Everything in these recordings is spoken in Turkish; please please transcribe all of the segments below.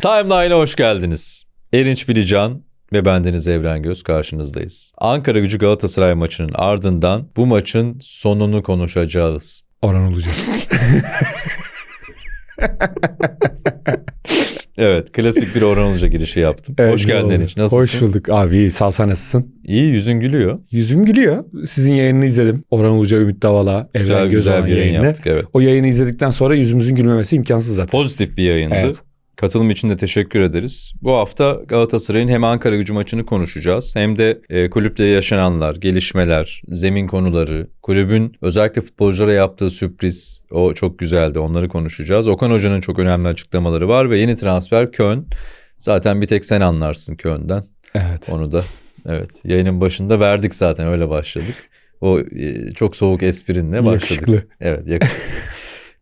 Timeline'a hoş geldiniz. Erinç Bilican ve bendeniz Evren Göz karşınızdayız. Ankara gücü Galatasaray maçının ardından bu maçın sonunu konuşacağız. Oran olacak. Evet, klasik bir oran olunca girişi yaptım. Evet, hoş geldin. Erinç. Nasılsın? Hoş bulduk abi. iyi. Sağ ol, nasılsın? İyi, yüzün gülüyor. Yüzüm gülüyor. Sizin yayınını izledim. Orhan Uluca, Ümit Davala, Güzel Evren güzel Gözoğan bir yayın yayını. yaptık evet. O yayını izledikten sonra yüzümüzün gülmemesi imkansız zaten. Pozitif bir yayındı. Evet. Katılım için de teşekkür ederiz. Bu hafta Galatasaray'ın hem Ankara gücü maçını konuşacağız hem de e, kulüpte yaşananlar, gelişmeler, zemin konuları, kulübün özellikle futbolculara yaptığı sürpriz o çok güzeldi. Onları konuşacağız. Okan Hoca'nın çok önemli açıklamaları var ve yeni transfer Köln. Zaten bir tek sen anlarsın Köln'den. Evet. Onu da evet yayının başında verdik zaten öyle başladık. O e, çok soğuk esprinle başladık. Yakışıklı. Evet yakışıklı.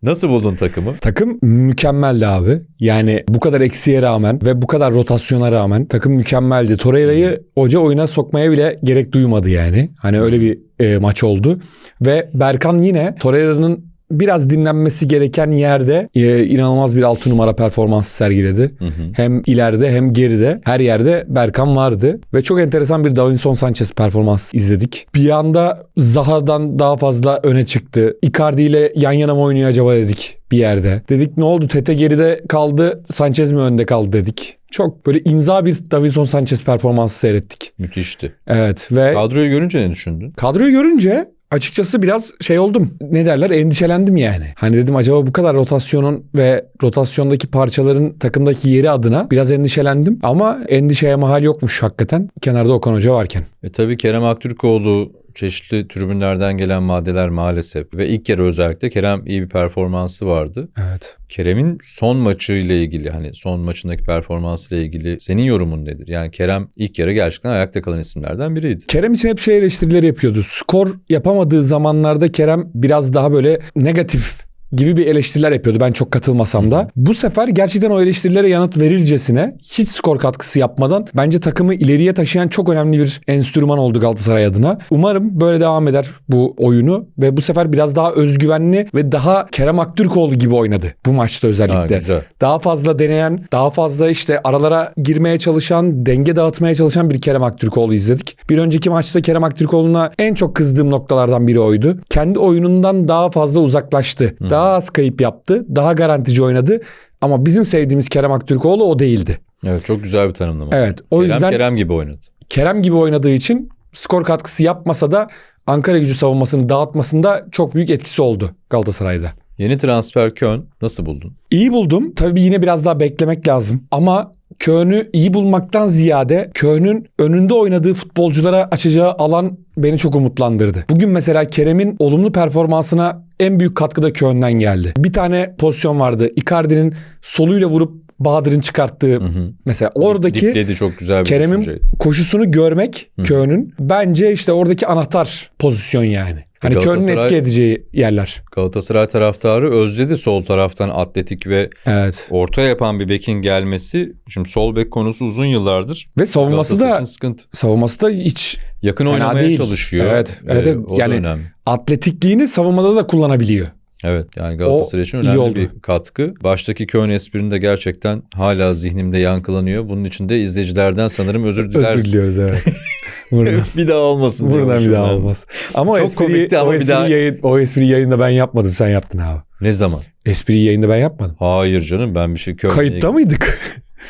Nasıl buldun takımı? Takım mükemmeldi abi. Yani bu kadar eksiğe rağmen ve bu kadar rotasyona rağmen takım mükemmeldi. Torreira'yı hoca oyuna sokmaya bile gerek duymadı yani. Hani öyle bir e, maç oldu. Ve Berkan yine Torreira'nın biraz dinlenmesi gereken yerde e, inanılmaz bir 6 numara performansı sergiledi. Hı hı. Hem ileride hem geride her yerde Berkan vardı. Ve çok enteresan bir Davinson Sanchez performans izledik. Bir anda Zaha'dan daha fazla öne çıktı. Icardi ile yan yana mı oynuyor acaba dedik bir yerde. Dedik ne oldu Tete geride kaldı Sanchez mi önde kaldı dedik. Çok böyle imza bir Davinson Sanchez performansı seyrettik. Müthişti. Evet ve Kadroyu görünce ne düşündün? Kadroyu görünce açıkçası biraz şey oldum. Ne derler? Endişelendim yani. Hani dedim acaba bu kadar rotasyonun ve rotasyondaki parçaların takımdaki yeri adına biraz endişelendim. Ama endişeye mahal yokmuş hakikaten. Kenarda Okan Hoca varken. E tabii Kerem Aktürkoğlu çeşitli tribünlerden gelen maddeler maalesef ve ilk kere özellikle Kerem iyi bir performansı vardı. Evet. Kerem'in son maçı ile ilgili hani son maçındaki performansı ile ilgili senin yorumun nedir? Yani Kerem ilk kere gerçekten ayakta kalan isimlerden biriydi. Kerem için hep şey eleştirileri yapıyordu. Skor yapamadığı zamanlarda Kerem biraz daha böyle negatif gibi bir eleştiriler yapıyordu ben çok katılmasam da. Bu sefer gerçekten o eleştirilere yanıt verilcesine hiç skor katkısı yapmadan bence takımı ileriye taşıyan çok önemli bir enstrüman oldu Galatasaray adına. Umarım böyle devam eder bu oyunu ve bu sefer biraz daha özgüvenli ve daha Kerem Aktürkoğlu gibi oynadı bu maçta Ha, özellikle. güzel. Daha fazla deneyen, daha fazla işte aralara girmeye çalışan, denge dağıtmaya çalışan bir Kerem Aktürkoğlu izledik. Bir önceki maçta Kerem Aktürkoğlu'na en çok kızdığım noktalardan biri oydu. Kendi oyunundan daha fazla uzaklaştı. Daha az kayıp yaptı, daha garantici oynadı. Ama bizim sevdiğimiz Kerem Aktürkoğlu o değildi. Evet çok güzel bir tanımlama. Evet, o Kerem yüzden Kerem gibi oynadı. Kerem gibi oynadığı için skor katkısı yapmasa da Ankara gücü savunmasını dağıtmasında çok büyük etkisi oldu Galatasaray'da. Yeni transfer Köln nasıl buldun? İyi buldum. Tabii yine biraz daha beklemek lazım. Ama Köln'ü iyi bulmaktan ziyade Köln'ün önünde oynadığı futbolculara açacağı alan beni çok umutlandırdı. Bugün mesela Kerem'in olumlu performansına en büyük katkı da Köln'den geldi. Bir tane pozisyon vardı. Icardi'nin soluyla vurup Bahadır'ın çıkarttığı Hı hı. mesela oradaki Dipledi çok güzel Kerem'in koşusunu görmek Köln'ün bence işte oradaki anahtar pozisyon yani. Hani Köln'ün Galatasaray- etki edeceği yerler. Galatasaray taraftarı özledi sol taraftan atletik ve Evet. orta yapan bir bekin gelmesi. Şimdi sol bek konusu uzun yıllardır. Ve savunması da sıkıntı. savunması da hiç Yakın oynamaya değil. çalışıyor. Evet, evet, Ee, evet. Yani- önemli. atletikliğini savunmada da kullanabiliyor. Evet yani Galatasaray için önemli bir katkı. Baştaki Köln esprini de gerçekten hala zihnimde yankılanıyor. Bunun için de izleyicilerden sanırım özür dilersin. Özür diliyoruz evet. Buradan, bir daha olmasın. buradan bir daha olmaz. Ama o Çok espriyi, komikti ama o bir daha- yayın, o espriyi yayında ben yapmadım. Sen yaptın abi. Ne zaman? Espriyi yayında ben yapmadım. Hayır canım ben bir şey Köln'le Kayıtta mıydık?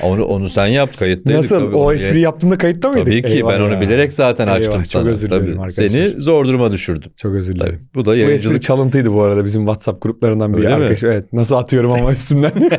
Onu, onu sen yap kayıttaydık. Nasıl? tabii. o Onu- espriyi yaptığında kayıtta mıydık? Tabii ki Eyvah ben onu ya. bilerek zaten Eyvah, açtım çok sana. özür dilerim Tabii. arkadaşlar. Seni zor duruma düşürdüm. Çok özür dilerim. Tabii. Bu da Bu espri yayıncılık. çalıntıydı bu arada bizim WhatsApp gruplarından bir Öyle mi? arkadaş. Evet. Nasıl atıyorum ama üstünden.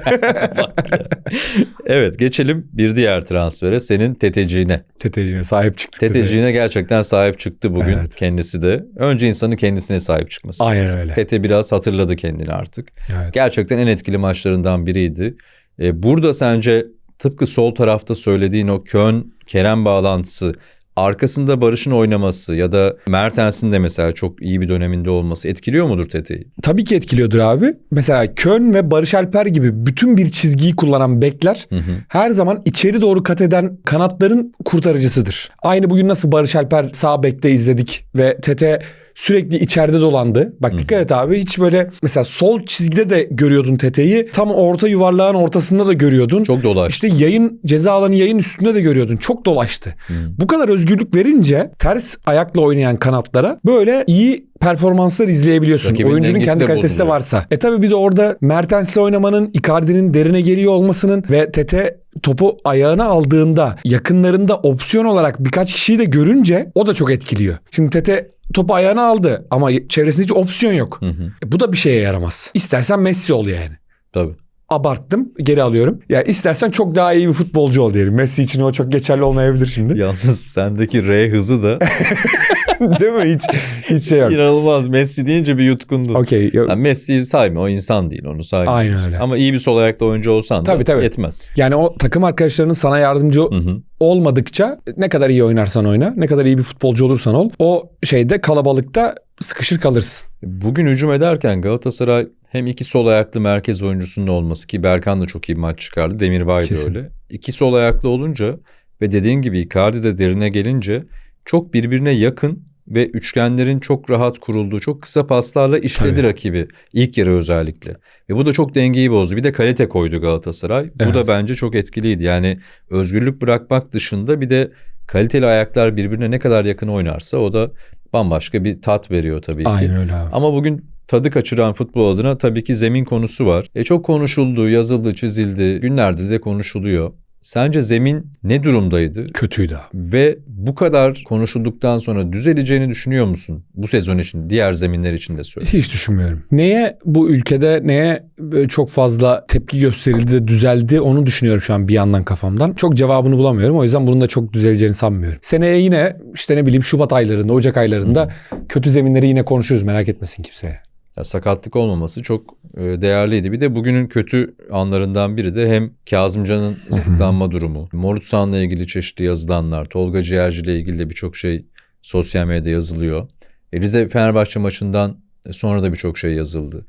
evet geçelim bir diğer transfere. Senin teteciğine. Teteciğine sahip çıktık. Teteciğine gerçekten sahip çıktı bugün Evet. kendisi de. Önce insanın kendisine sahip çıkması. Aynen lazım. öyle. Tete biraz hatırladı kendini artık. Evet. Gerçekten en etkili maçlarından biriydi. E, burada sence tıpkı sol tarafta söylediğin o Köln Kerem bağlantısı arkasında Barış'ın oynaması ya da Mertens'in de mesela çok iyi bir döneminde olması etkiliyor mudur Tete'yi? Tabii ki etkiliyordur abi. Mesela Köln ve Barış Alper gibi bütün bir çizgiyi kullanan bekler Hı hı. her zaman içeri doğru kat eden kanatların kurtarıcısıdır. Aynı bugün nasıl Barış Alper sağ bekte izledik ve Tete Sürekli içeride dolandı. Bak dikkat et abi hiç böyle mesela sol çizgide de görüyordun Tete'yi. Tam orta yuvarlağın ortasında da görüyordun. Çok dolaş. İşte yayın ceza alanı yayın üstünde de görüyordun. Çok dolaştı. Hı. Bu kadar özgürlük verince ters ayakla oynayan kanatlara böyle iyi performanslar izleyebiliyorsun. Rakibin Oyuncunun kendi kalitesi de varsa. E tabi bir de orada Mertens'le oynamanın, Icardi'nin derine geliyor olmasının ve Tete topu ayağına aldığında yakınlarında opsiyon olarak birkaç kişiyi de görünce o da çok etkiliyor. Şimdi Tete topu ayağına aldı ama çevresinde hiç opsiyon yok. Hı hı. E bu da bir şeye yaramaz. İstersen Messi ol yani Tabii. abarttım. Geri alıyorum. Ya istersen çok daha iyi bir futbolcu ol diyelim. Messi için o çok geçerli olmayabilir şimdi. Yalnız sendeki R hızı da Değil mi? Hiç hiç şey yok. inanılmaz. Messi deyince bir yutkundun. Okey. Yani Messi'yi sayma o insan değil onu sayma. Aynen öyle. Ama iyi bir sol ayaklı oyuncu olsan da Tabii, tabii. yetmez. Yani o takım arkadaşlarının sana yardımcı Hı hı. olmadıkça ne kadar iyi oynarsan oyna, ne kadar iyi bir futbolcu olursan ol, o şeyde kalabalıkta sıkışır kalırsın. Bugün hücum ederken Galatasaray hem iki sol ayaklı merkez oyuncusunun olması ki Berkan da çok iyi bir maç çıkardı. Demirbay da öyle. İki sol ayaklı olunca ve dediğin gibi Icardi de derine gelince çok birbirine yakın ve üçgenlerin çok rahat kurulduğu, çok kısa paslarla işledi Tabii. rakibi. ilk yarı özellikle. Ve bu da çok dengeyi bozdu. Bir de kalite koydu Galatasaray. Bu Evet. da bence çok etkiliydi. Yani özgürlük bırakmak dışında bir de kaliteli ayaklar birbirine ne kadar yakın oynarsa o da bambaşka bir tat veriyor tabii ki. Aynen öyle abi. Ama bugün tadı kaçıran futbol adına tabii ki zemin konusu var. E çok konuşuldu, yazıldı, çizildi. Günlerde de konuşuluyor. Sence zemin ne durumdaydı? Kötüydü abi. Ve bu kadar konuşulduktan sonra düzeleceğini düşünüyor musun? Bu sezon için, diğer zeminler için de söylüyorum. Hiç düşünmüyorum. Neye bu ülkede neye böyle çok fazla tepki gösterildi de düzeldi onu düşünüyorum şu an bir yandan kafamdan. Çok cevabını bulamıyorum. O yüzden bunun da çok düzeleceğini sanmıyorum. Seneye yine işte ne bileyim Şubat aylarında, Ocak aylarında kötü zeminleri yine konuşuruz merak etmesin kimse. Ya sakatlık olmaması çok e, değerliydi. Bir de bugünün kötü anlarından biri de hem Kazımcan'ın ıslıklanma durumu, Morutsan'la ilgili çeşitli yazılanlar, Tolga Ciğerci ile ilgili de birçok şey sosyal medyada yazılıyor. E, Rize Fenerbahçe maçından sonra da birçok şey yazıldı.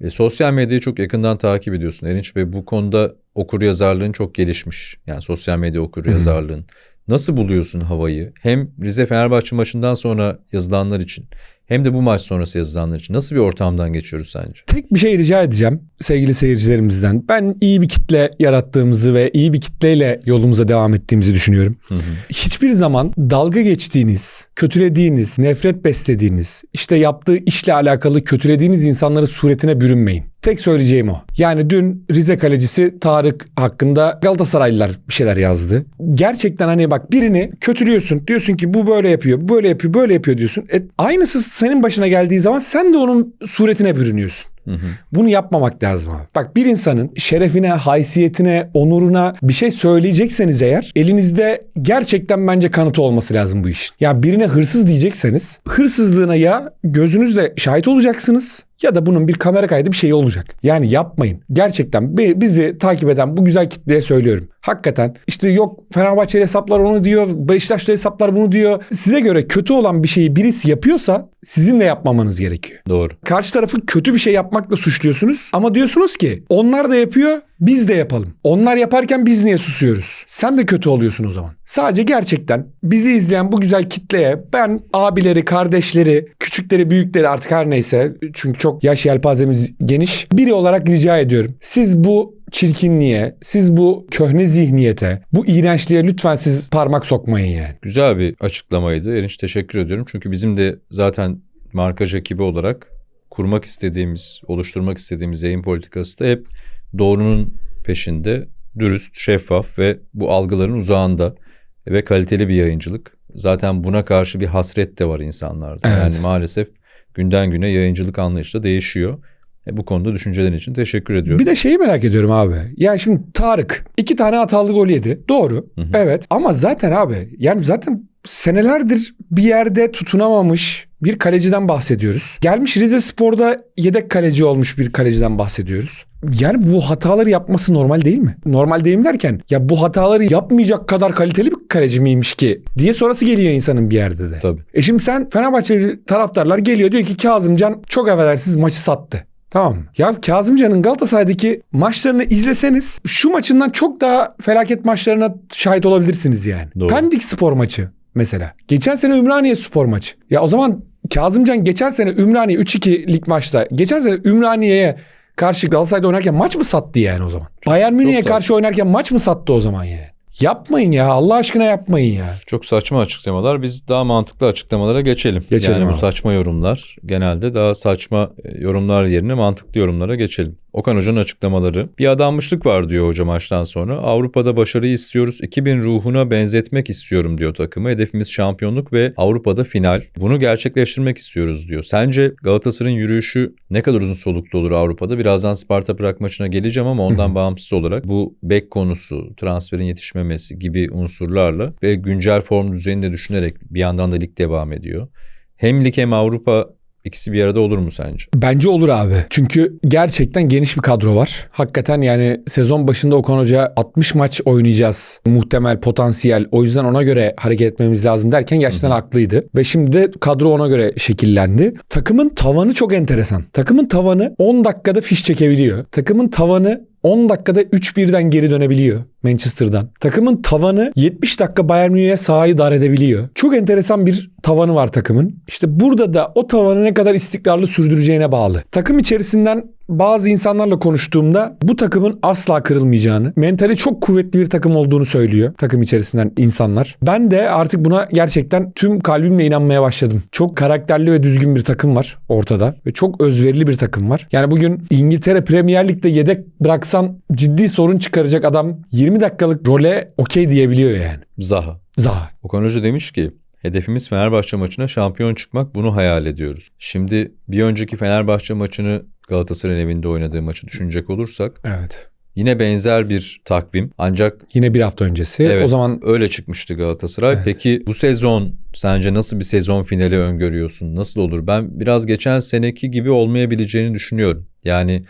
E, sosyal medyayı çok yakından takip ediyorsun Erinç ve bu konuda okur yazarlığın çok gelişmiş. Yani sosyal medya okur yazarlığın. Nasıl buluyorsun havayı? Hem Rize Fenerbahçe maçından sonra yazılanlar için hem de bu maç sonrası yazılanlar için nasıl bir ortamdan geçiyoruz sence? Tek bir şey rica edeceğim sevgili seyircilerimizden. Ben iyi bir kitle yarattığımızı ve iyi bir kitleyle yolumuza devam ettiğimizi düşünüyorum. Hı hı. Hiçbir zaman dalga geçtiğiniz, kötülediğiniz, nefret beslediğiniz, işte yaptığı işle alakalı kötülediğiniz insanların suretine bürünmeyin. Tek söyleyeceğim o. Yani dün Rize kalecisi Tarık hakkında Galatasaraylılar bir şeyler yazdı. Gerçekten hani bak birini kötülüyorsun. Diyorsun ki bu böyle yapıyor, böyle yapıyor, böyle yapıyor diyorsun. E, aynısı senin başına geldiği zaman sen de onun suretine bürünüyorsun. Bunu yapmamak lazım abi. Bak bir insanın şerefine, haysiyetine, onuruna bir şey söyleyecekseniz eğer elinizde gerçekten bence kanıtı olması lazım bu işin. Ya birine hırsız diyecekseniz hırsızlığına ya gözünüzle şahit olacaksınız ya da bunun bir kamera kaydı bir şey olacak. Yani yapmayın. Gerçekten bi- bizi takip eden bu güzel kitleye söylüyorum. Hakikaten işte yok Fenerbahçeli hesaplar onu diyor, Beşiktaşlı hesaplar bunu diyor. Size göre kötü olan bir şeyi birisi yapıyorsa sizin de yapmamanız gerekiyor. Doğru. Karşı tarafı kötü bir şey yapmakla suçluyorsunuz ama diyorsunuz ki onlar da yapıyor biz de yapalım. Onlar yaparken biz niye susuyoruz? Sen de kötü oluyorsun o zaman. Sadece gerçekten bizi izleyen bu güzel kitleye ben abileri, kardeşleri, küçükleri, büyükleri artık her neyse çünkü çok yaş yelpazemiz geniş biri olarak rica ediyorum. Siz bu çirkinliğe, siz bu köhne zihniyete, bu iğrençliğe lütfen siz parmak sokmayın yani. Güzel bir açıklamaydı. Erinç teşekkür ediyorum. Çünkü bizim de zaten markaj ekibi olarak kurmak istediğimiz, oluşturmak istediğimiz yayın politikası da hep doğrunun peşinde, dürüst, şeffaf ve bu algıların uzağında ve kaliteli bir yayıncılık. Zaten buna karşı bir hasret de var insanlarda. Evet. Yani maalesef günden güne yayıncılık anlayışı da değişiyor. E, bu konuda düşüncelerin için teşekkür ediyorum. Bir de şeyi merak ediyorum abi. Yani şimdi Tarık iki tane hatalı gol yedi. Doğru. Hı hı. Evet. Ama zaten abi yani zaten senelerdir bir yerde tutunamamış bir kaleciden bahsediyoruz. Gelmiş Rize Spor'da yedek kaleci olmuş bir kaleciden bahsediyoruz. Yani bu hataları yapması normal değil mi? Normal değil mi derken ya bu hataları yapmayacak kadar kaliteli bir kaleci miymiş ki diye sonrası geliyor insanın bir yerde de. Tabii. E şimdi sen Fenerbahçeli taraftarlar geliyor diyor ki Kazımcan çok affedersiniz maçı sattı. Tamam mı? Ya Kazımcan'ın Galatasaray'daki maçlarını izleseniz şu maçından çok daha felaket maçlarına şahit olabilirsiniz yani. Doğru. Pendik spor maçı mesela. Geçen sene Ümraniye spor maçı. Ya o zaman Kazımcan geçen sene Ümraniye 3-2'lik maçta geçen sene Ümraniye'ye karşı Galatasaray'da oynarken maç mı sattı yani o zaman? Bayern Münih'e karşı oynarken maç mı sattı o zaman yani? Yapmayın ya Allah aşkına yapmayın ya. Çok saçma açıklamalar. Biz daha mantıklı açıklamalara geçelim. Geçelim yani bu abi. saçma yorumlar genelde daha saçma e, yorumlar yerine mantıklı yorumlara geçelim. Okan Hoca'nın açıklamaları. Bir adanmışlık var diyor hoca maçtan sonra. Avrupa'da başarıyı istiyoruz. 2000 ruhuna benzetmek istiyorum diyor takımı. Hedefimiz şampiyonluk ve Avrupa'da final. Bunu gerçekleştirmek istiyoruz diyor. Sence Galatasaray'ın yürüyüşü ne kadar uzun soluklu olur Avrupa'da? Birazdan Sparta Prag maçına geleceğim ama ondan bağımsız olarak bu bek konusu, transferin yetişmemesi gibi unsurlarla ve güncel form düzeyini de düşünerek bir yandan da lig devam ediyor. Hem lig hem Avrupa ikisi bir arada olur mu sence? Bence olur abi. Çünkü gerçekten geniş bir kadro var. Hakikaten yani sezon başında Okan Hoca 60 maç oynayacağız. Muhtemel, potansiyel. O yüzden ona göre hareket etmemiz lazım derken gerçekten haklıydı. Ve şimdi de kadro ona göre şekillendi. Takımın tavanı çok enteresan. Takımın tavanı 10 dakikada fiş çekebiliyor. Takımın tavanı 10 dakikada 3-1'den geri dönebiliyor Manchester'dan. Takımın tavanı 70 dakika Bayern Münih'e sahayı dar edebiliyor. Çok enteresan bir tavanı var takımın. İşte burada da o tavanı ne kadar istikrarlı sürdüreceğine bağlı. Takım içerisinden bazı insanlarla konuştuğumda bu takımın asla kırılmayacağını, mentali çok kuvvetli bir takım olduğunu söylüyor takım içerisinden insanlar. Ben de artık buna gerçekten tüm kalbimle inanmaya başladım. Çok karakterli ve düzgün bir takım var ortada ve çok özverili bir takım var. Yani bugün İngiltere Premier Lig'de yedek bıraksan ciddi sorun çıkaracak adam 20 dakikalık role okey diyebiliyor yani. Zaha. Zaha. Okan Hoca demiş ki hedefimiz Fenerbahçe maçına şampiyon çıkmak bunu hayal ediyoruz. Şimdi bir önceki Fenerbahçe maçını Galatasaray'ın evinde oynadığı maçı düşünecek olursak Evet. yine benzer bir takvim ancak Yine bir hafta öncesi. Evet, O zaman öyle çıkmıştı Galatasaray. Evet. Peki bu sezon sence nasıl bir sezon finali öngörüyorsun? Nasıl olur? Ben biraz geçen seneki gibi olmayabileceğini düşünüyorum. Yani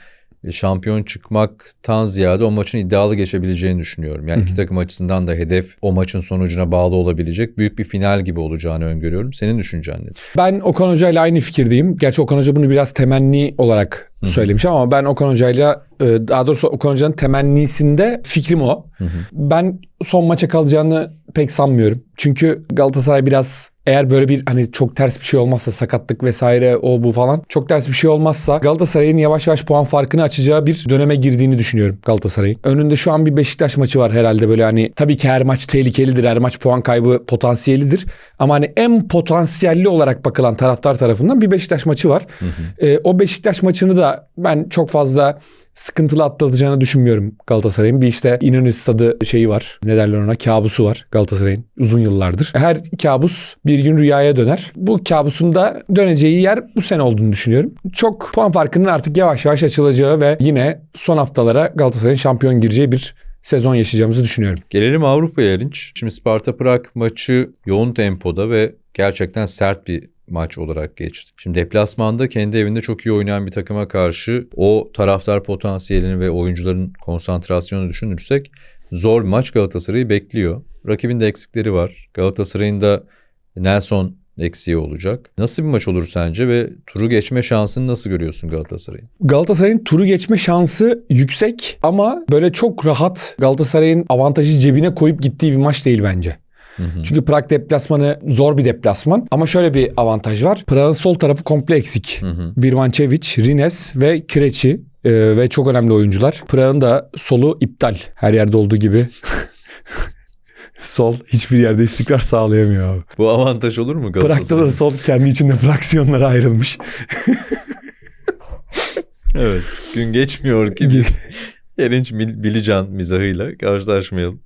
şampiyon çıkmaktan ziyade o maçın iddialı geçebileceğini düşünüyorum. Yani iki takım açısından da hedef o maçın sonucuna bağlı olabilecek büyük bir final gibi olacağını öngörüyorum. Senin düşüncen nedir? Ben Okan Hoca ile aynı fikirdeyim. Gerçi Okan Hoca bunu biraz temenni olarak Hı hı. söylemiş ama ben Okan Hoca'yla e, daha doğrusu Okan Hoca'nın temennisinde fikrim o. Hı hı. Ben son maça kalacağını pek sanmıyorum. Çünkü Galatasaray biraz eğer böyle bir hani çok ters bir şey olmazsa sakatlık vesaire o bu falan çok ters bir şey olmazsa Galatasaray'ın yavaş yavaş puan farkını açacağı bir döneme girdiğini düşünüyorum Galatasaray'ın. Önünde şu an bir Beşiktaş maçı var herhalde böyle hani tabii ki her maç tehlikelidir. Her maç puan kaybı potansiyelidir. Ama hani en potansiyelli olarak bakılan taraftar tarafından bir Beşiktaş maçı var. Hı hı. Ee, o Beşiktaş maçını da ben çok fazla sıkıntılı atlatacağını düşünmüyorum Galatasaray'ın. Bir işte İnönü stadı şeyi var. Ne derler ona? Kabusu var Galatasaray'ın uzun yıllardır. Her kabus bir gün rüyaya döner. Bu kabusun da döneceği yer bu sene olduğunu düşünüyorum. Çok puan farkının artık yavaş yavaş açılacağı ve yine son haftalara Galatasaray'ın şampiyon gireceği bir sezon yaşayacağımızı düşünüyorum. Gelelim Avrupa'ya Erinç. Şimdi Sparta Prag maçı yoğun tempoda ve gerçekten sert bir maç olarak geçti. Şimdi deplasmanda kendi evinde çok iyi oynayan bir takıma karşı o taraftar potansiyelini ve oyuncuların konsantrasyonunu düşünürsek zor bir maç Galatasaray'ı bekliyor. Rakibin de eksikleri var. Galatasaray'ın da Nelson eksiği olacak. Nasıl bir maç olur sence ve turu geçme şansını nasıl görüyorsun Galatasaray'ın? Galatasaray'ın turu geçme şansı yüksek ama böyle çok rahat Galatasaray'ın avantajı cebine koyup gittiği bir maç değil bence. Hı hı. Çünkü Prag deplasmanı zor bir deplasman ama şöyle bir avantaj var. Prag'ın sol tarafı komple eksik. Birmançevic, Rines ve Kireçi e, ve çok önemli oyuncular. Prag'ın da solu iptal. Her yerde olduğu gibi. Sol hiçbir yerde istikrar sağlayamıyor abi. Bu avantaj olur mu Prag'da Galatasaray'ın? da sol kendi içinde fraksiyonlara ayrılmış. Evet. Gün geçmiyor ki Erinç Bil- Bilican mizahıyla karşılaşmayalım.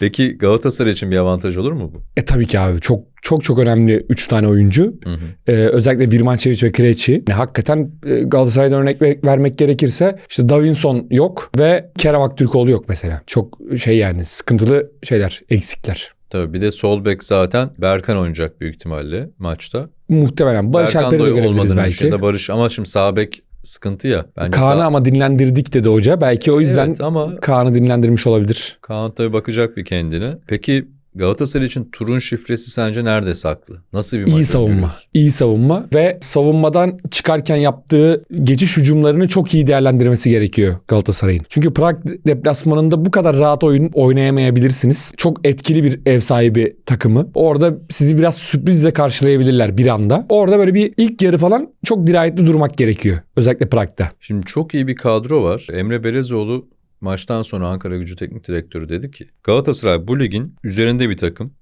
Peki Galatasaray için bir avantaj olur mu bu? E tabii ki abi çok çok çok önemli 3 tane oyuncu. Hı hı. Ee, özellikle Virmançevic ve Krejci. Yani hakikaten e, Galatasaray'dan örnek ver- vermek gerekirse işte Davinson yok ve Kerem Aktürkoğlu yok mesela. Çok şey yani sıkıntılı şeyler, eksikler. Tabii bir de sol bek zaten Berkan oynayacak büyük ihtimalle maçta. Muhtemelen Barış Alper'i de görebiliriz belki. da Barış ama şimdi sağ bek sıkıntı ya. Bence Kaan'ı sağ- ama dinlendirdik dedi hoca. Belki o yüzden Evet ama Kaan'ı dinlendirmiş olabilir. Kaan tabii bakacak bir kendine. Peki Galatasaray için turun şifresi sence nerede saklı? Nasıl bir maç İyi savunma. İyi savunma ve savunmadan çıkarken yaptığı geçiş hücumlarını çok iyi değerlendirmesi gerekiyor Galatasaray'ın. Çünkü Prag deplasmanında bu kadar rahat oyun oynayamayabilirsiniz. Çok etkili bir ev sahibi takımı. Orada sizi biraz sürprizle karşılayabilirler bir anda. Orada böyle bir ilk yarı falan çok dirayetli durmak gerekiyor. Özellikle Prag'da. Şimdi çok iyi bir kadro var. Emre Belezoğlu maçtan sonra Ankara Gücü Teknik Direktörü dedi ki Galatasaray bu ligin üzerinde bir takım.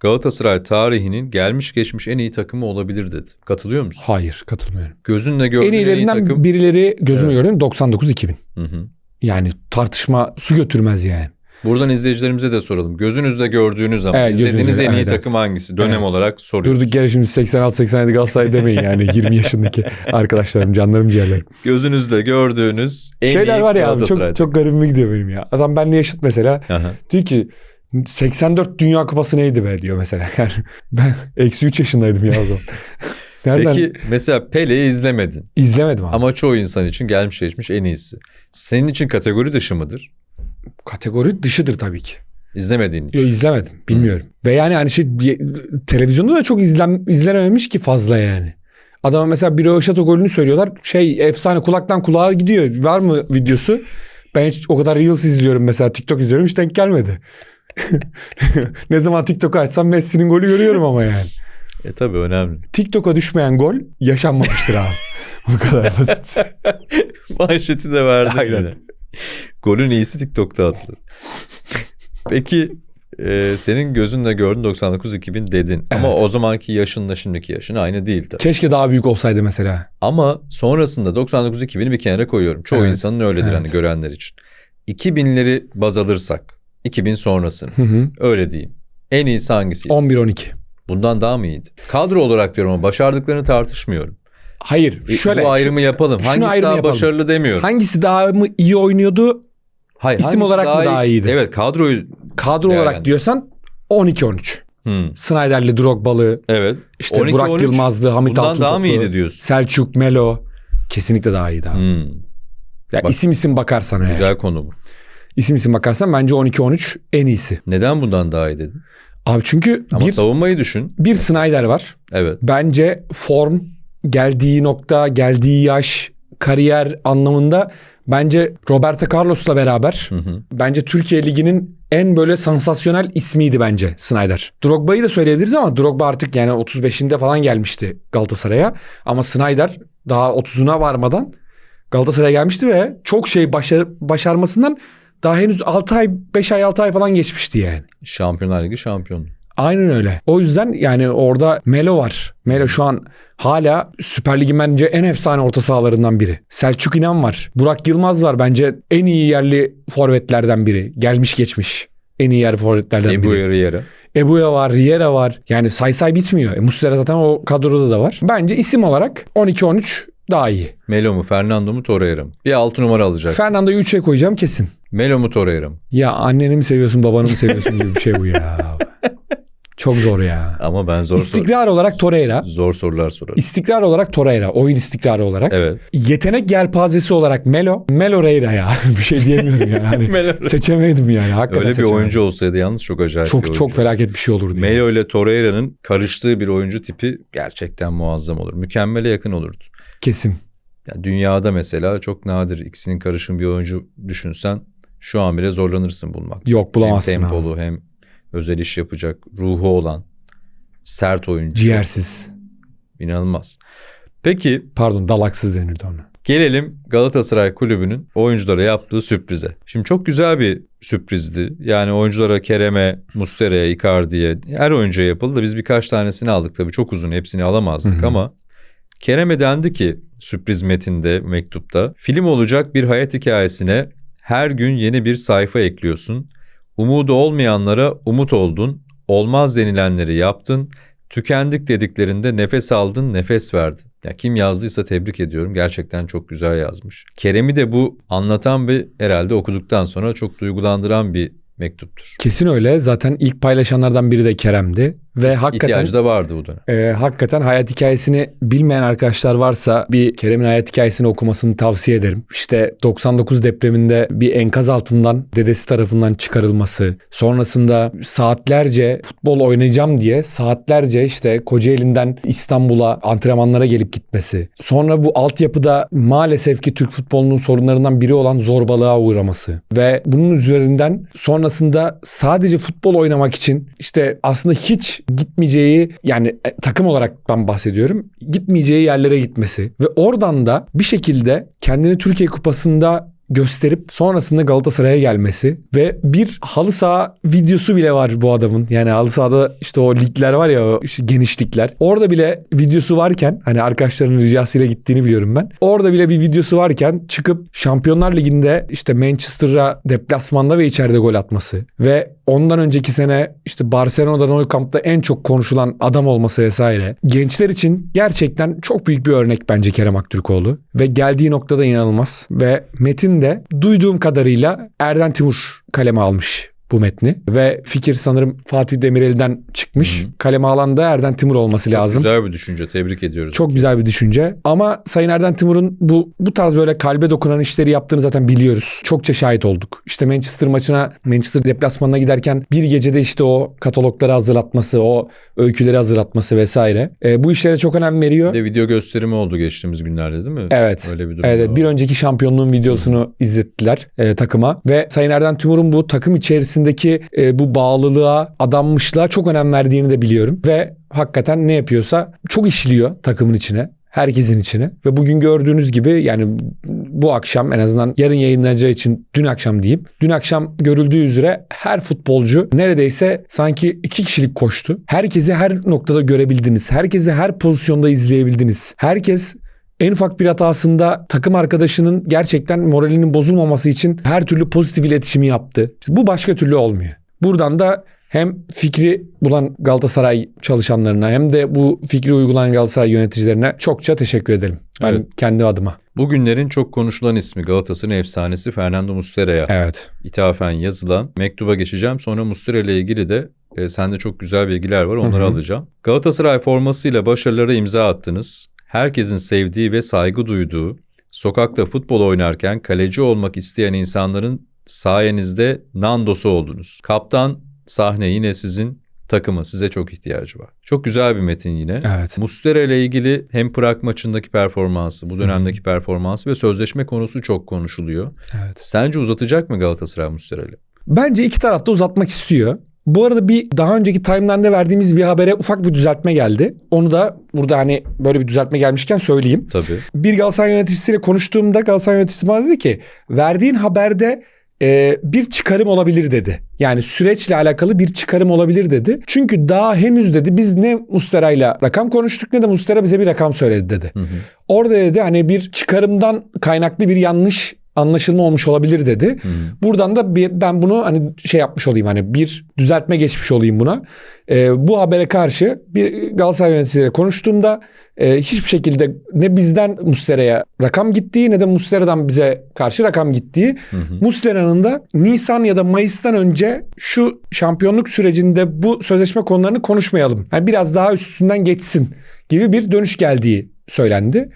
Galatasaray tarihinin gelmiş geçmiş en iyi takımı olabilir dedi. Katılıyor musun? Hayır katılmıyorum. Gözünle gördüğün en en iyi iyilerinden takım. birileri gözüme Evet. gördüm 99-2000. Hı hı. Yani tartışma su götürmez yani. Buradan izleyicilerimize de soralım. Gözünüzde gördüğünüz zaman Evet, izlediğiniz en iyi evet, takım hangisi? Dönem Evet. olarak soruyoruz. Durduk yere şimdi 86-87 Galatasaray demeyin yani 20 yaşındaki arkadaşlarım, canlarım, ciğerlerim. Gözünüzde gördüğünüz en Şeyler iyi var ya abi çok, çok garibime gidiyor benim ya. Adam benimle yaşıt mesela. Aha. Diyor ki 84 Dünya Kupası neydi be diyor mesela. Yani ben eksi 3 yaşındaydım ya o zaman. Nereden? Peki mesela Pele'yi izlemedin. İzlemedim abi. Ama çoğu insan için gelmiş geçmiş en iyisi. Senin için kategori dışı mıdır? Kategori dışıdır tabii ki. İzlemediğin için. Yok izlemedim. Bilmiyorum. Ve yani hani şey televizyonda da çok izlen, izlenememiş ki fazla yani. Adama mesela bir Röveşata golünü söylüyorlar. Şey efsane kulaktan kulağa gidiyor. Var mı videosu? Ben hiç o kadar Reels izliyorum mesela. TikTok izliyorum hiç denk gelmedi. ne zaman TikTok'u açsam Messi'nin golü görüyorum ama yani. E tabii önemli. TikTok'a düşmeyen gol yaşanmamıştır abi. Bu kadar basit. Manşeti de verdin Aynen. yine. Golün iyisi TikTok'ta atılır. Peki e, senin gözünle gördün 99-2000 dedin. Ama Evet. o zamanki yaşınla şimdiki yaşın aynı değil tabii. Keşke daha büyük olsaydı mesela. Ama sonrasında 99-2000'i bir kenara koyuyorum. Çoğu Evet. insanın öyledir Evet. hani görenler için. 2000'leri baz alırsak 2000 sonrasını Hı hı. öyle diyeyim. En iyisi hangisiydi? 11-12. Bundan daha mı iyiydi? Kadro olarak diyorum ama başardıklarını tartışmıyorum. Hayır. E, Şöyle. Bu ayrımı yapalım. şunu Hangisi ayrımı daha yapalım. başarılı demiyorum. Hangisi daha mı iyi oynuyordu? Hayır, İsim hangisi olarak mı daha iyiydi? Evet kadroyu... Kadro Değerlendir. olarak diyorsan 12-13. Hmm, Snyder'li Drogba'lı, evet. işte 12, Burak 13 Yılmaz'lı, Hamit Bundan daha mı iyiydi diyorsun? Selçuk, Melo. Kesinlikle daha iyiydi abi. Hmm, Ya Bak- isim isim bakarsan eğer. güzel konu bu. İsim isim bakarsan bence 12-13 en iyisi. Neden bundan daha iyi dedin? Abi çünkü Ama bir, savunmayı düşün. bir Snyder var. Evet. Bence form, geldiği nokta, geldiği yaş, kariyer anlamında bence Roberto Carlos'la beraber Hı hı. bence Türkiye Ligi'nin en böyle sansasyonel ismiydi bence Snyder. Drogba'yı da söyleyebiliriz ama Drogba artık yani 35'inde falan gelmişti Galatasaray'a. Ama Snyder daha 30'una varmadan Galatasaray'a gelmişti ve çok şey başar, başarmasından daha henüz 6 ay 5 ay 6 ay falan geçmişti yani. Şampiyonlar Ligi şampiyonu. Aynen öyle. O yüzden yani orada Melo var. Melo şu an hala Süper Lig'in bence en efsane orta sahalarından biri. Selçuk İnan var. Burak Yılmaz var bence en iyi yerli forvetlerden biri. Gelmiş geçmiş. En iyi yer forvetlerden Ebu biri. yarı yere. Ebuya var, Riera var. Yani say say bitmiyor. E, Muslera zaten o kadroda da var. Bence isim olarak 12-13 daha iyi. Melo mu, Fernando mu, Torreira mı? Bir altı numara alacak. Fernando'yu 3'e koyacağım kesin. Melo mu, Torreira mı? Ya anneni mi seviyorsun, babanı mı seviyorsun gibi bir şey bu ya. Çok zor ya. Ama ben zor, sor- İstikrar olarak Torreira. zor sorular sorarım. İstikrar olarak Torreira. Oyun istikrarı olarak. Evet. Yetenek yelpazesi olarak Melo. Melo Reira ya. bir şey diyemiyorum yani. Hani Melo. seçemedim yani. Hakikaten Öyle bir seçemedim. oyuncu olsaydı yalnız çok acayip bir Çok oyuncu. çok felaket bir şey olurdu. yani. Melo ile Torreira'nın karıştığı bir oyuncu tipi gerçekten muazzam olur. Mükemmele yakın olurdu. Kesin. Ya dünyada mesela çok nadir ikisinin karışım bir oyuncu düşünsen şu an bile zorlanırsın bulmak. Yok bulamazsın hem tempolu hem özel iş yapacak ruhu olan sert oyuncu. Ciğersiz. İnanılmaz. Peki Pardon dalaksız denirdi ona. gelelim Galatasaray Kulübü'nün oyunculara yaptığı sürprize. Şimdi çok güzel bir sürprizdi. Yani oyunculara Kerem'e, Muslera'ya, Icardi'ye her oyuncuya yapıldı biz birkaç tanesini aldık tabii. Çok uzun hepsini alamazdık Hı hı. ama Kerem'e dendi ki sürpriz metinde, mektupta film olacak bir hayat hikayesine her gün yeni bir sayfa ekliyorsun. Umudu olmayanlara umut oldun. Olmaz denilenleri yaptın. Tükendik dediklerinde nefes aldın, nefes verdin. Ya kim yazdıysa tebrik ediyorum. Gerçekten çok güzel yazmış. Kerem'i de bu anlatan ve herhalde okuduktan sonra çok duygulandıran bir mektuptur. Kesin öyle. Zaten ilk paylaşanlardan biri de Kerem'di. Ve hakikaten İhtiyacı da vardı bu dönem. e, hakikaten hayat hikayesini bilmeyen arkadaşlar varsa bir Kerem'in hayat hikayesini okumasını tavsiye ederim. İşte 99 depreminde bir enkaz altından dedesi tarafından çıkarılması, sonrasında saatlerce futbol oynayacağım diye saatlerce işte Kocaeli'nden İstanbul'a antrenmanlara gelip gitmesi. Sonra bu altyapıda maalesef ki Türk futbolunun sorunlarından biri olan zorbalığa uğraması ve bunun üzerinden sonrasında sadece futbol oynamak için işte aslında hiç gitmeyeceği yani e, takım olarak ben bahsediyorum gitmeyeceği yerlere gitmesi ve oradan da bir şekilde kendini Türkiye Kupası'nda gösterip sonrasında Galatasaray'a gelmesi ve bir halı saha videosu bile var bu adamın. Yani halı sahada işte o ligler var ya işte geniş ligler. Orada bile videosu varken hani arkadaşlarının ricasıyla gittiğini biliyorum ben. Orada bile bir videosu varken çıkıp Şampiyonlar Ligi'nde işte Manchester'a deplasmanda ve içeride gol atması ve ondan önceki sene işte Barcelona'da Nou Camp'ta en çok konuşulan adam olması vesaire. Gençler için gerçekten çok büyük bir örnek bence Kerem Aktürkoğlu ve geldiği noktada inanılmaz ve Metin de duyduğum kadarıyla Erden Timur kaleme almış bu metni ve fikir sanırım Fatih Demirel'den çıkmış. Hı hı. Kaleme alan da Erden Timur olması lazım. Güzel bir düşünce. Tebrik ediyoruz. Çok güzel bir düşünce. Ama Sayın Erden Timur'un bu bu tarz böyle kalbe dokunan işleri yaptığını zaten biliyoruz. Çokça şahit olduk. İşte Manchester maçına, Manchester deplasmanına giderken bir gecede işte o katalogları hazırlatması, o öyküleri hazırlatması vesaire. E, bu işlere çok önem veriyor. Bir de video gösterimi oldu geçtiğimiz günlerde değil mi? Evet. Öyle bir durum Evet, bir önceki şampiyonluğun videosunu izlettiler e, takıma ve Sayın Erden Timur'un bu takım içerisindeki e, bu bağlılığa, adanmışlığa çok önem verdiğini de biliyorum ve hakikaten ne yapıyorsa çok işliyor takımın içine. Herkesin içine ve bugün gördüğünüz gibi yani bu akşam en azından yarın yayınlanacağı için dün akşam diyeyim. Dün akşam görüldüğü üzere her futbolcu neredeyse sanki iki kişilik koştu. Herkesi her noktada görebildiniz. Herkesi her pozisyonda izleyebildiniz. Herkes en ufak bir hatasında takım arkadaşının gerçekten moralinin bozulmaması için her türlü pozitif iletişimi yaptı. Bu başka türlü olmuyor. Buradan da hem fikri bulan Galatasaray çalışanlarına hem de bu fikri uygulayan Galatasaray yöneticilerine çokça teşekkür ederim. Ben Evet. kendi adıma. Bugünlerin çok konuşulan ismi Galatasaray'ın efsanesi Fernando Muslera'ya Evet. ithafen yazılan mektuba geçeceğim. Sonra Muslera ile ilgili de e, sende çok güzel bilgiler var. Onları Hı hı. alacağım. Galatasaray formasıyla başarılara imza attınız. Herkesin sevdiği ve saygı duyduğu, sokakta futbol oynarken kaleci olmak isteyen insanların sayenizde Nando'su oldunuz. Kaptan sahne yine sizin takımı size çok ihtiyacı var. Çok güzel bir metin yine. Evet. Muslera ile ilgili hem Prag maçındaki performansı, bu dönemdeki performansı ve sözleşme konusu çok konuşuluyor. Evet. Sence uzatacak mı Galatasaray Muslera ile? Bence iki tarafta uzatmak istiyor. Bu arada bir daha önceki timeline'de verdiğimiz bir habere ufak bir düzeltme geldi. Onu da burada hani böyle bir düzeltme gelmişken söyleyeyim. Tabii. bir Galatasaray yöneticisiyle konuştuğumda Galatasaray yöneticisi bana dedi ki verdiğin haberde e, bir çıkarım olabilir dedi. Yani süreçle alakalı bir çıkarım olabilir dedi. Çünkü daha henüz dedi biz ne Mustera'yla rakam konuştuk ne de Mustera bize bir rakam söyledi dedi. Hı hı. Orada dedi hani bir çıkarımdan kaynaklı bir yanlış anlaşılma olmuş olabilir dedi. Hı. Buradan da bir, ben bunu hani şey yapmış olayım hani bir düzeltme geçmiş olayım buna. Ee, bu habere karşı bir Galatasaray yöneticisiyle konuştuğumda e, hiçbir şekilde ne bizden Muslera'ya rakam gittiği ne de Muslera'dan bize karşı rakam gittiği. Hı. Muslera'nın da Nisan ya da Mayıs'tan önce şu şampiyonluk sürecinde bu sözleşme konularını konuşmayalım. Yani biraz daha üstünden geçsin gibi bir dönüş geldiği söylendi.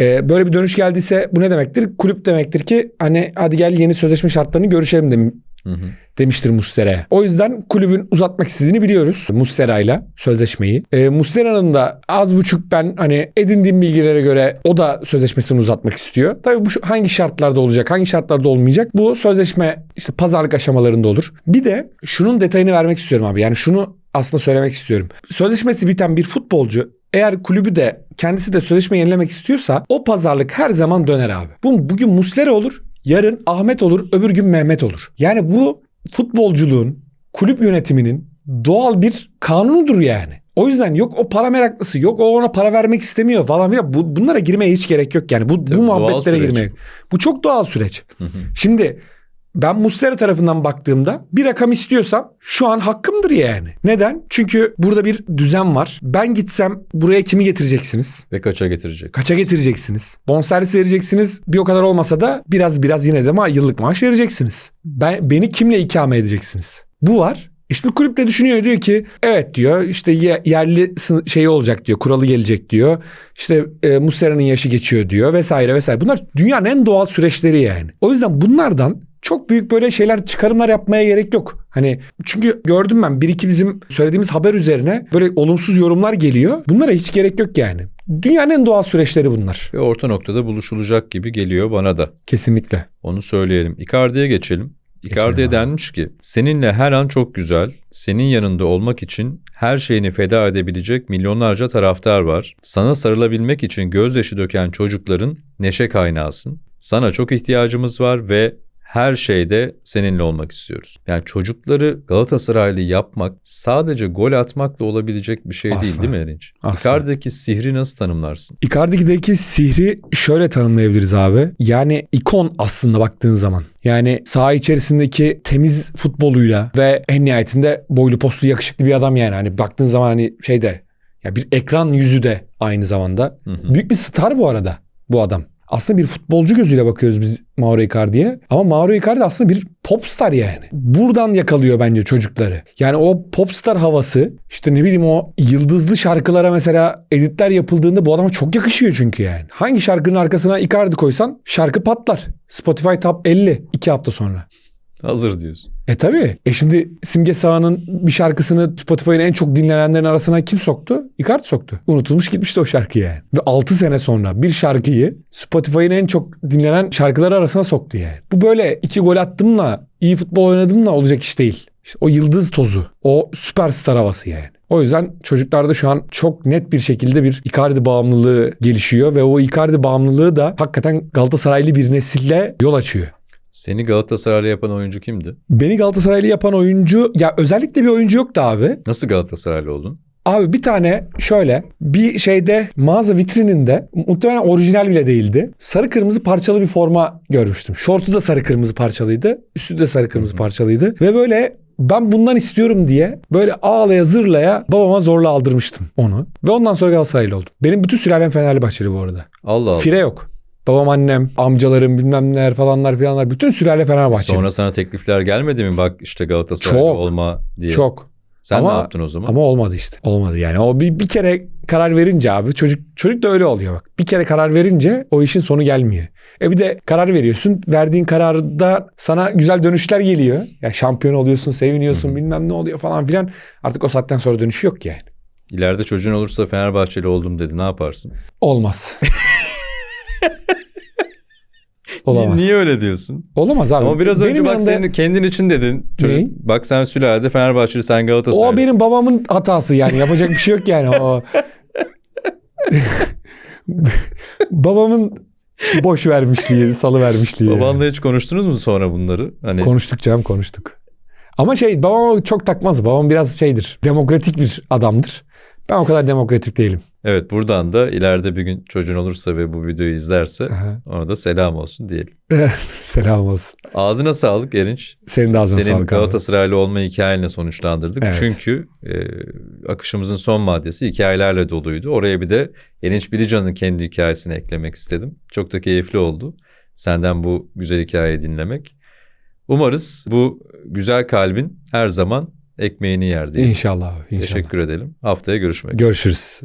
Ee, böyle bir dönüş geldiyse bu ne demektir? Kulüp demektir ki hani hadi gel yeni sözleşme şartlarını görüşelim dem- Hı hı. demiştir Muslera'ya. O yüzden kulübün uzatmak istediğini biliyoruz Muslera'yla sözleşmeyi. Ee, Muslera'nın da az buçuk ben hani edindiğim bilgilere göre o da sözleşmesini uzatmak istiyor. Tabii bu hangi şartlarda olacak, hangi şartlarda olmayacak bu sözleşme işte pazarlık aşamalarında olur. Bir de şunun detayını vermek istiyorum abi. Yani şunu aslında söylemek istiyorum. Sözleşmesi biten bir futbolcu eğer kulübü de kendisi de sözleşme yenilemek istiyorsa o pazarlık her zaman döner abi. Bu bugün Muslera olur, yarın Ahmet olur, öbür gün Mehmet olur. Yani bu futbolculuğun, kulüp yönetiminin doğal bir kanunudur yani. O yüzden yok o para meraklısı, yok o ona para vermek istemiyor falan filan. Bu, bunlara girmeye hiç gerek yok yani. Bu, Tabii, bu muhabbetlere girmeye. Bu çok doğal süreç. Hı hı. Şimdi ben Muslera tarafından baktığımda bir rakam istiyorsam şu an hakkımdır yani. Neden? Çünkü burada bir düzen var. Ben gitsem buraya kimi getireceksiniz? Ve kaça getirecek? Kaça getireceksiniz? Bonservis vereceksiniz. Bir o kadar olmasa da biraz biraz yine de ma yıllık maaş vereceksiniz. Ben beni kimle ikame edeceksiniz? Bu var. İşte kulüp de düşünüyor diyor ki evet diyor işte ye- yerli şeyi olacak diyor kuralı gelecek diyor. İşte e, Muslera'nın yaşı geçiyor diyor vesaire vesaire. Bunlar dünyanın en doğal süreçleri yani. O yüzden bunlardan çok büyük böyle şeyler çıkarımlar yapmaya gerek yok. Hani çünkü gördüm ben bir iki bizim söylediğimiz haber üzerine böyle olumsuz yorumlar geliyor. Bunlara hiç gerek yok yani. Dünyanın en doğal süreçleri bunlar. Ve orta noktada buluşulacak gibi geliyor bana da. Kesinlikle. Onu söyleyelim. Icardi'ye geçelim. Icardi'ye denmiş ki seninle her an çok güzel, senin yanında olmak için her şeyini feda edebilecek milyonlarca taraftar var. Sana sarılabilmek için gözyaşı döken çocukların neşe kaynağısın. Sana çok ihtiyacımız var ve her şeyde seninle olmak istiyoruz. Yani çocukları Galatasaraylı yapmak sadece gol atmakla olabilecek bir şey değil Asla. değil mi Erinç? Icardi'deki sihri nasıl tanımlarsın? Icardi'deki sihri şöyle tanımlayabiliriz abi. Yani ikon aslında baktığın zaman. Yani saha içerisindeki temiz futboluyla ve en nihayetinde boylu postlu yakışıklı bir adam yani. Hani baktığın zaman hani şeyde ya bir ekran yüzü de aynı zamanda. Hı hı. Büyük bir star bu arada bu adam. Aslında bir futbolcu gözüyle bakıyoruz biz Mauro Icardi'ye. Ama Mauro Icardi aslında bir popstar yani. Buradan yakalıyor bence çocukları. Yani o popstar havası işte ne bileyim o yıldızlı şarkılara mesela editler yapıldığında bu adama çok yakışıyor çünkü yani. Hangi şarkının arkasına Icardi koysan şarkı patlar. Spotify Top 50 iki hafta sonra. Hazır diyorsun. E tabii. E şimdi Simge Sağ'ın bir şarkısını Spotify'ın en çok dinlenenlerin arasına kim soktu? Icardi soktu. Unutulmuş gitmişti o şarkı yani. Ve 6 sene sonra bir şarkıyı Spotify'ın en çok dinlenen şarkıları arasına soktu yani. Bu böyle iki gol attımla, iyi futbol oynadımla olacak iş değil. İşte o yıldız tozu, o süperstar havası yani. O yüzden çocuklarda şu an çok net bir şekilde bir Icardi bağımlılığı gelişiyor ve o Icardi bağımlılığı da hakikaten Galatasaraylı bir nesille yol açıyor. Seni Galatasaraylı yapan oyuncu kimdi? Beni Galatasaraylı yapan oyuncu ya özellikle bir oyuncu yoktu abi. Nasıl Galatasaraylı oldun? Abi bir tane şöyle bir şeyde mağaza vitrininde muhtemelen orijinal bile değildi. Sarı kırmızı parçalı bir forma görmüştüm. Şortu da sarı kırmızı parçalıydı. Üstü de sarı kırmızı parçalıydı. Ve böyle ben bundan istiyorum diye böyle ağlaya zırlaya babama zorla aldırmıştım onu. Ve ondan sonra Galatasaraylı oldum. Benim bütün sülalem Fenerbahçeli bu arada. Allah Allah. Fire yok. Babam annem, amcalarım bilmem neler falanlar filanlar. Bütün sülale Fenerbahçeli. Sonra sana teklifler gelmedi mi? Bak işte Galatasaraylı Çok. olma diye. Çok. Sen Ama- ne yaptın o zaman? Ama olmadı işte. Olmadı yani. O bir, bir kere karar verince abi çocuk çocuk da öyle oluyor bak. Bir kere karar verince o işin sonu gelmiyor. E bir de karar veriyorsun. Verdiğin kararda sana güzel dönüşler geliyor. Ya şampiyon oluyorsun, seviniyorsun, bilmem ne oluyor falan filan. Artık o saatten sonra dönüşü yok yani. İleride çocuğun olursa Fenerbahçeli oldum dedi. Ne yaparsın? Olmaz. Olamaz. Niye, öyle diyorsun? Olamaz abi. Ama biraz Benim önce bak yanımda- senin kendin için dedin. Çocuk, Neyi? bak sen sülalede Fenerbahçeli sen Galatasaraylı. O benim babamın hatası yani. Yapacak bir şey yok yani. O... babamın boş vermişliği, salı vermişliği. Babanla hiç konuştunuz mu sonra bunları? Hani Konuştuk canım konuştuk. Ama şey babama çok takmaz. Babam biraz şeydir. Demokratik bir adamdır. Ben o kadar demokratik değilim. evet buradan da ileride bir gün çocuğun olursa ve bu videoyu izlerse Aha. ona da selam olsun diyelim. Selam olsun. Ağzına sağlık Erinç. Senin de ağzına Senin sağlık abi. Galatasaraylı olma hikayenle sonuçlandırdık. Evet. Çünkü e, akışımızın son maddesi hikayelerle doluydu. Oraya bir de Erinç Bilican'ın kendi hikayesini eklemek istedim. Çok da keyifli oldu. Senden bu güzel hikayeyi dinlemek. Umarız bu güzel kalbin her zaman ekmeğini yer diye. İnşallah inşallah. Teşekkür edelim. Haftaya görüşmek üzere. Görüşürüz.